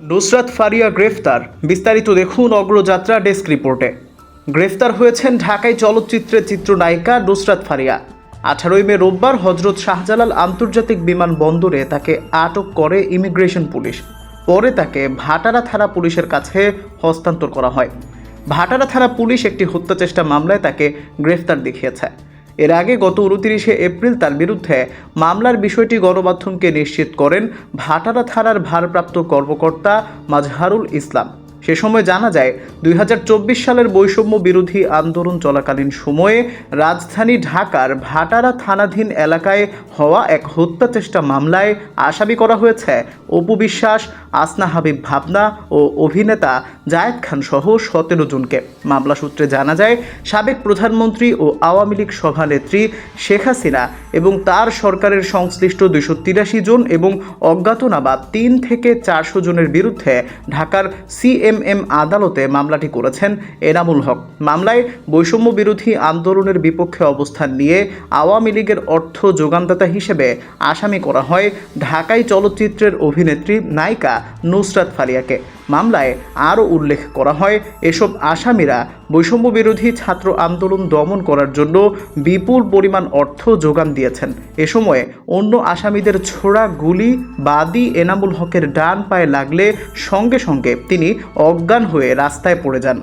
নুসরাত ফারিয়া গ্রেফতার। বিস্তারিত দেখুন অগ্রযাত্রা ডেস্ক রিপোর্টে। গ্রেফতার হয়েছেন ঢাকায় চলচ্চিত্রের চিত্রনায়িকা নুসরাত ফারিয়া। আঠারোই মে রোববার হজরত শাহজালাল আন্তর্জাতিক বিমানবন্দরে তাকে আটক করে ইমিগ্রেশন পুলিশ। পরে তাকে ভাটারা থানা পুলিশের কাছে হস্তান্তর করা হয়। ভাটারা থানা পুলিশ একটি হত্যাচেষ্টা মামলায় তাকে গ্রেফতার দেখিয়েছে। এর আগে গত উনতিরিশে এপ্রিল তার বিরুদ্ধে মামলার বিষয়টি গণমাধ্যমকে নিশ্চিত করেন ভাটারা থানার ভারপ্রাপ্ত কর্মকর্তা মাজহারুল ইসলাম। সে সময় জানা যায়, দুই হাজার চব্বিশ সালের বৈষম্য বিরোধী আন্দোলন চলাকালীন সময়ে রাজধানী ঢাকার ভাটারা থানাধীন এলাকায় হওয়া এক হত্যা চেষ্টা মামলায় আসামি করা হয়েছে অপু বিশ্বাস, আসনা হাবিব ভাবনা ও অভিনেতা জায়েদ খান সহ সতেরো জনকে। মামলা সূত্রে জানা যায়, সাবেক প্রধানমন্ত্রী ও আওয়ামী লীগ সভানেত্রী শেখ হাসিনা এবং তার সরকারের সংশ্লিষ্ট দুইশো তিরাশি জন এবং অজ্ঞাতনামা তিন থেকে চারশো জনের বিরুদ্ধে ঢাকার সিএমএম আদালতে মামলাটি করেছেন এনামুল হক। মামলায় বৈষম্য বিরোধী আন্দোলনের বিপক্ষে অবস্থান নিয়ে আওয়ামী লীগের অর্থ যোগানদাতা হিসেবে আসামি করা হয় ঢাকাই চলচ্চিত্রের অভিনেত্রী নায়িকা নুসরাত ফারিয়াকে মামলায় আরও উল্লেখ করা হয়, এসব আসামিরা বৈষম্য বিরোধী ছাত্র আন্দোলন দমন করার জন্য বিপুল পরিমাণ অর্থ যোগান দিয়েছেন। এ সময়ে অন্য আসামিদের ছোড়া গুলি, বাদি এনামুল হকের ডান পায়ে লাগলে সঙ্গে সঙ্গে তিনি অজ্ঞান হয়ে রাস্তায় পড়ে যান।